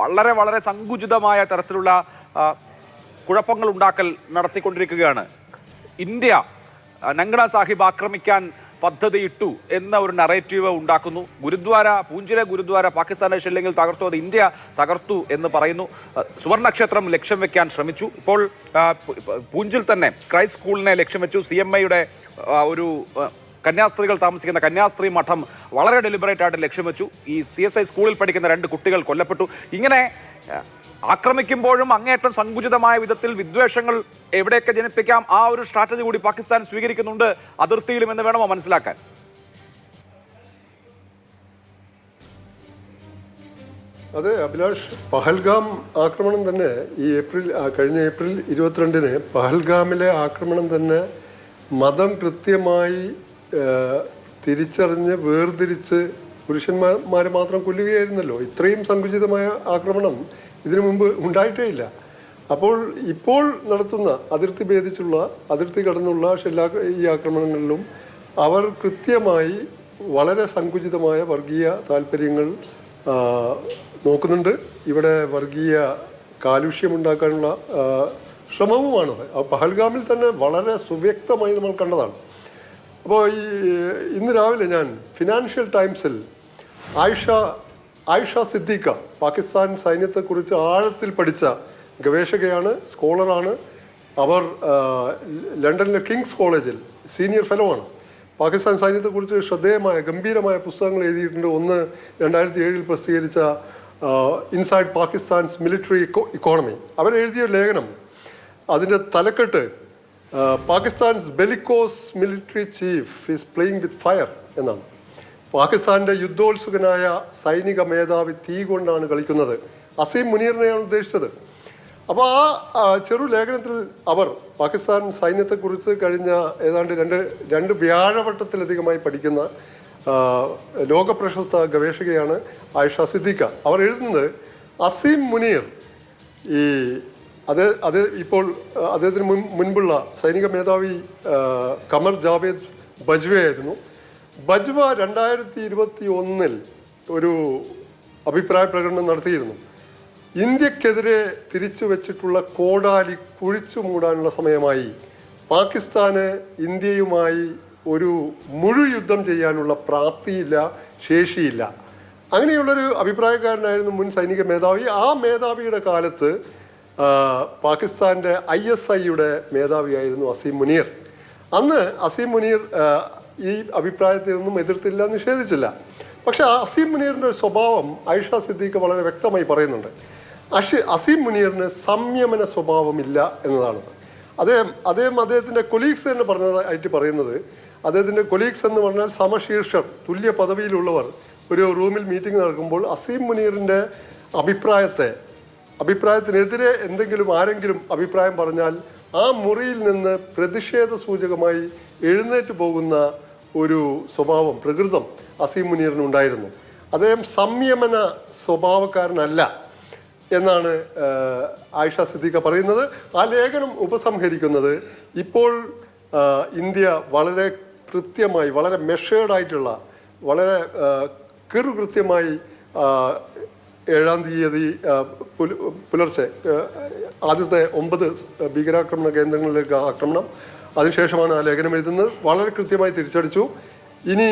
വളരെ വളരെ സങ്കുചിതമായ തരത്തിലുള്ള കുഴപ്പങ്ങൾ ഉണ്ടാക്കൽ നടത്തിക്കൊണ്ടിരിക്കുകയാണ്. ഇന്ത്യ നങ്കട സാഹിബ് ആക്രമിക്കാൻ പദ്ധതിയിട്ടു എന്ന ഒരു നറേറ്റീവ് ഉണ്ടാക്കുന്നു. ഗുരുദ്വാര പൂഞ്ചിലെ ഗുരുദ്വാര പാകിസ്ഥാന്റെ ഷെല്ലിങ്ങിൽ തകർത്തു അത് ഇന്ത്യ തകർത്തു എന്ന് പറയുന്നു. സുവർണക്ഷേത്രം ലക്ഷ്യം വെക്കാൻ ശ്രമിച്ചു. ഇപ്പോൾ പൂഞ്ചിൽ തന്നെ ക്രൈസ്റ്റ് സ്കൂളിനെ ലക്ഷ്യം വെച്ചു. സി ഒരു കന്യാസ്ത്രീകൾ താമസിക്കുന്ന കന്യാസ്ത്രീ മഠം വളരെ ഡെലിബറേറ്റ് ആയിട്ട് ലക്ഷ്യം വെച്ചു. ഈ സി എസ് ഐ സ്കൂളിൽ പഠിക്കുന്ന രണ്ട് കുട്ടികൾ കൊല്ലപ്പെട്ടു. ഇങ്ങനെ ആക്രമിക്കുമ്പോഴും അങ്ങേയറ്റം സങ്കുചിതമായ വിധത്തിൽ വിദ്വേഷങ്ങൾ എവിടെയൊക്കെ ജനിപ്പിക്കാം ആ ഒരു സ്ട്രാറ്റജി കൂടി പാകിസ്ഥാൻ സ്വീകരിക്കുന്നുണ്ട്. അതിർത്തിയിലും എന്ന് വേണമോ മനസ്സിലാക്കാൻ? അതെ അഭിലാഷ് പഹൽഗാം ആക്രമണം തന്നെ ഈ ഏപ്രിൽ കഴിഞ്ഞ ഏപ്രിൽ ഇരുപത്തിരണ്ടിന് പഹൽഗാമിലെ ആക്രമണം തന്നെ മതം കൃത്യമായി തിരിച്ചറിഞ്ഞ് വേർതിരിച്ച് പുരുഷന്മാരെ മാത്രം കൊല്ലുകയായിരുന്നല്ലോ. ഇത്രയും സങ്കുചിതമായ ആക്രമണം ഇതിനു മുമ്പ് ഉണ്ടായിട്ടേ ഇല്ല അപ്പോൾ ഇപ്പോൾ നടത്തുന്ന അതിർത്തി ഭേദിച്ചുള്ള അതിർത്തി കടന്നുള്ള ഷെല്ലാ ഈ ആക്രമണങ്ങളിലും അവർ കൃത്യമായി വളരെ സങ്കുചിതമായ വർഗീയ താല്പര്യങ്ങൾ നോക്കുന്നുണ്ട്. ഇവിടെ വർഗീയ കാലുഷ്യമുണ്ടാക്കാനുള്ള ശ്രമവുമാണത് പഹൽഗാമിൽ തന്നെ വളരെ സുവ്യക്തമായി നമ്മൾ കണ്ടതാണ്. അപ്പോൾ ഈ ഇന്ന് രാവിലെ ഞാൻ ഫിനാൻഷ്യൽ ടൈംസിൽ ആയിഷ ആയിഷ സിദ്ദീഖ പാകിസ്ഥാൻ സൈന്യത്തെക്കുറിച്ച് ആഴത്തിൽ പഠിച്ച ഗവേഷകയാണ് സ്കോളറാണ്. അവർ ലണ്ടനിലെ കിങ്സ് കോളേജിൽ സീനിയർ ഫെലോ ആണ്. പാകിസ്ഥാൻ സൈന്യത്തെക്കുറിച്ച് ശ്രദ്ധേയമായ ഗംഭീരമായ പുസ്തകങ്ങൾ എഴുതിയിട്ടുണ്ട്. ഒന്ന് രണ്ടായിരത്തി ഏഴിൽ പ്രസിദ്ധീകരിച്ച ഇൻസൈഡ് പാകിസ്ഥാൻസ് മിലിറ്ററി ഇക്കോണമി അവരെഴുതിയ ലേഖനം അതിന്റെ തലക്കെട്ട് Pakistan's bellicose military chief is playing with fire എന്നാണ്. പാകിസ്ഥാന്റെ യുദ്ധോത്സുകനായ സൈനിക മേധാവി തീ കൊണ്ടാണ് കളിക്കുന്നത്. അസീം മുനീറിനെയാണ് ഉദ്ദേശിച്ചത്. അപ്പോൾ ആ ചെറു ലേഖനത്തിൽ അവർ പാകിസ്ഥാൻ സൈന്യത്തെക്കുറിച്ച് കഴിഞ്ഞ ഏതാണ്ട് രണ്ട് രണ്ട് വ്യാഴവട്ടത്തിലധികമായി പഠിക്കുന്ന ലോകപ്രശസ്ത ഗവേഷകയാണ് ആയിഷ സിദ്ദിഖ. അവർ എഴുതുന്നത് അസീം മുനീർ ഈ അത് അത് ഇപ്പോൾ അദ്ദേഹത്തിന് മുൻ മുൻപുള്ള സൈനിക മേധാവി കമർ ജാവേദ് ബജ്വ ആയിരുന്നു. ബജ്വ രണ്ടായിരത്തി ഇരുപത്തി ഒന്നിൽ ഒരു അഭിപ്രായ പ്രകടനം നടത്തിയിരുന്നു. ഇന്ത്യക്കെതിരെ തിരിച്ചു വെച്ചിട്ടുള്ള കോടാലി കുഴിച്ചു മൂടാനുള്ള സമയമായി പാകിസ്ഥാന് ഇന്ത്യയുമായി ഒരു മുഴു യുദ്ധം ചെയ്യാനുള്ള പ്രാപ്തിയില്ല ശേഷിയില്ല. അങ്ങനെയുള്ളൊരു അഭിപ്രായക്കാരനായിരുന്നു മുൻ സൈനിക മേധാവി. ആ മേധാവിയുടെ കാലത്ത് ആ, പാകിസ്ഥാന്റെ ഐ എസ് ഐയുടെ മേധാവിയായിരുന്നു അസീം മുനീർ. അന്ന് അസീം മുനീർ ഈ അഭിപ്രായത്തിൽ നിന്നും എതിർത്തില്ല നിഷേധിച്ചില്ല. പക്ഷെ അസീം മുനീറിന്റെ ഒരു സ്വഭാവം ഐഷ സിദ്ദീഖ് വളരെ വ്യക്തമായി പറയുന്നുണ്ട്. അഷി അസീം മുനീറിന് സംയമന സ്വഭാവമില്ല എന്നതാണ്. അദ്ദേഹം അദ്ദേഹം അദ്ദേഹത്തിന്റെ കൊലീഗ്സ് തന്നെ പറഞ്ഞതായിട്ട് പറയുന്നത് അദ്ദേഹത്തിന്റെ കൊലീഗ്സ് എന്ന് പറഞ്ഞാൽ സമശീർഷർ തുല്യ പദവിയിലുള്ളവർ ഒരു റൂമിൽ മീറ്റിംഗ് നടക്കുമ്പോൾ അസീം മുനീറിന്റെ അഭിപ്രായത്തെ അഭിപ്രായത്തിനെതിരെ എന്തെങ്കിലും ആരെങ്കിലും അഭിപ്രായം പറഞ്ഞാൽ ആ മുറിയിൽ നിന്ന് പ്രതിഷേധ സൂചകമായി എഴുന്നേറ്റ് പോകുന്ന ഒരു സ്വഭാവം പ്രകൃതം അസീം മുനീറിനുണ്ടായിരുന്നു അദ്ദേഹം സംയമന സ്വഭാവക്കാരനല്ല എന്നാണ് ആയിഷ സിദ്ദീഖ പറയുന്നത്. ആ ലേഖനം ഉപസംഹരിക്കുന്നത് ഇപ്പോൾ ഇന്ത്യ വളരെ കൃത്യമായി വളരെ മെഷേർഡ് ആയിട്ടുള്ള വളരെ ആഹ്, ഏഴാം തീയതി പുലർച്ചെ ആദ്യത്തെ ഒമ്പത് ഭീകരാക്രമണ കേന്ദ്രങ്ങളിലേക്ക് ആക്രമണം. അതിനുശേഷമാണ് ആ ലേഖനം എഴുതുന്നത്. വളരെ കൃത്യമായി തിരിച്ചടിച്ചു. ഇനി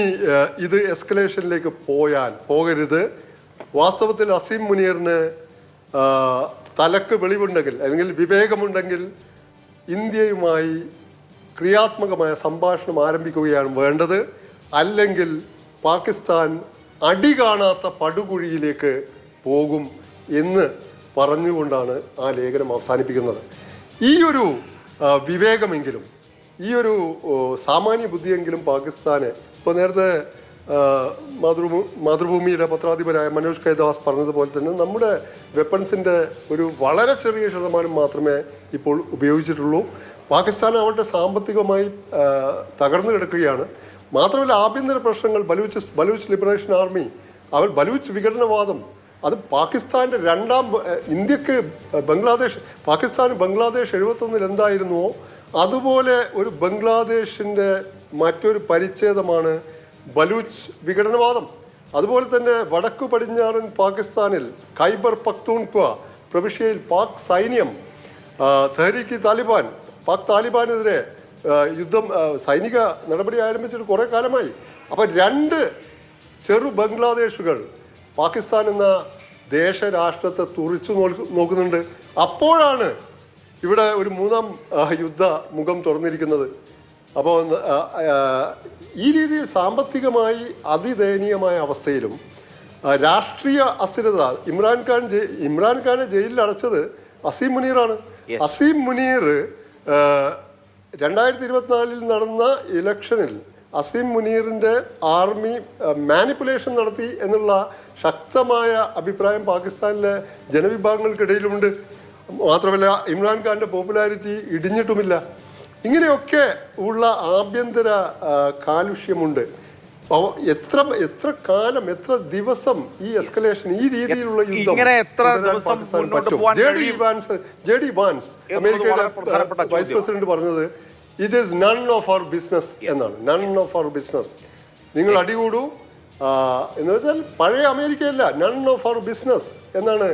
ഇത് എസ്കലേഷനിലേക്ക് പോയാൽ പോകരുത്. വാസ്തവത്തിൽ അസീം മുനീറിന് തലക്ക് വെളിവുണ്ടെങ്കിൽ അല്ലെങ്കിൽ വിവേകമുണ്ടെങ്കിൽ ഇന്ത്യയുമായി ക്രിയാത്മകമായ സംഭാഷണം ആരംഭിക്കുകയാണ് വേണ്ടത്. അല്ലെങ്കിൽ പാകിസ്ഥാൻ അടി കാണാത്ത പടുകുഴിയിലേക്ക് പോകും എന്ന് പറഞ്ഞുകൊണ്ടാണ് ആ ലേഖനം അവസാനിപ്പിക്കുന്നത്. ഈ ഒരു വിവേകമെങ്കിലും ഈ ഒരു സാമാന്യ ബുദ്ധിയെങ്കിലും പാകിസ്ഥാന് ഇപ്പോൾ നേരത്തെ മാതൃഭൂ മാതൃഭൂമിയുടെ പത്രാധിപരായ മനോജ് കൈദാസ് പറഞ്ഞതുപോലെ തന്നെ നമ്മുടെ വെപ്പൺസിന്റെ ഒരു വളരെ ചെറിയ ശതമാനം മാത്രമേ ഇപ്പോൾ ഉപയോഗിച്ചിട്ടുള്ളൂ. പാകിസ്ഥാൻ അവരുടെ സാമ്പത്തികമായി തകർന്നു കിടക്കുകയാണ്. മാത്രമല്ല ആഭ്യന്തര പ്രശ്നങ്ങൾ ബലൂച്ച് ബലൂച്ച് ലിബറേഷൻ ആർമി അവർ ബലൂച്ച് വിഘടനവാദം അത് പാകിസ്ഥാന്റെ രണ്ടാം ഇന്ത്യയ്ക്ക് ബംഗ്ലാദേശ് പാകിസ്ഥാൻ ബംഗ്ലാദേശ് എഴുപത്തൊന്നിൽ എന്തായിരുന്നുവോ അതുപോലെ ഒരു ബംഗ്ലാദേശിന്റെ മറ്റൊരു പരിച്ഛേദമാണ് ബലൂച്ച് വിഘടനവാദം. അതുപോലെ തന്നെ വടക്കു പടിഞ്ഞാറൻ പാകിസ്ഥാനിൽ ഖൈബർ പക്തൂൺക്വ പ്രവിശ്യയിൽ പാക് സൈന്യം തെഹരീക്ക് താലിബാൻ പാക് താലിബാനെതിരെ യുദ്ധം സൈനിക നടപടി ആരംഭിച്ചിട്ട് കുറേ കാലമായി. അപ്പം രണ്ട് ചെറു ബംഗ്ലാദേശുകൾ പാകിസ്ഥാൻ എന്ന ദേശരാഷ്ട്രത്തെ തുറിച്ചു നോക്ക് നോക്കുന്നുണ്ട്. അപ്പോഴാണ് ഇവിടെ ഒരു മൂന്നാം യുദ്ധ മുഖം തുറന്നിരിക്കുന്നത്. അപ്പോൾ ഈ രീതിയിൽ സാമ്പത്തികമായി അതിദയനീയമായ അവസ്ഥയിലും രാഷ്ട്രീയ അസ്ഥിരത ഇമ്രാൻഖാൻ ഇമ്രാൻഖാനെ ജയിലിൽ അടച്ചത് അസീം മുനീറാണ്. അസീം മുനീർ രണ്ടായിരത്തി ഇരുപത്തിനാലിൽ നടന്ന ഇലക്ഷനിൽ അസീം മുനീറിന്റെ ആർമി മാനിപ്പുലേഷൻ നടത്തി എന്നുള്ള ശക്തമായ അഭിപ്രായം പാകിസ്ഥാനിലെ ജനവിഭാഗങ്ങൾക്കിടയിലുമുണ്ട്. മാത്രമല്ല ഇമ്രാൻഖാന്റെ പോപ്പുലാരിറ്റി ഇടിഞ്ഞിട്ടുമില്ല. ഇങ്ങനെയൊക്കെ ഉള്ള ആഭ്യന്തര കാലുഷ്യമുണ്ട്. എത്ര എത്ര കാലം എത്ര ദിവസം ഈ എസ്കലേഷൻ ഈ രീതിയിലുള്ള യുദ്ധം ജെ ഡി വാൻസ് അമേരിക്കയുടെ വൈസ് പ്രസിഡന്റ് പറഞ്ഞത് it is none of your business എന്നാണ്. നൺ ഓഫ് അവർ ബിസിനസ് നിങ്ങൾ അടികൂടൂ. എന്ന് വെച്ചാൽ പഴയ അമേരിക്കയല്ല. നൺ ഓഫ് അവർ ബിസിനസ് എന്നാണ്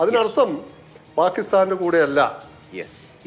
അതിനർത്ഥം പാകിസ്ഥാന്റെ കൂടെയല്ല.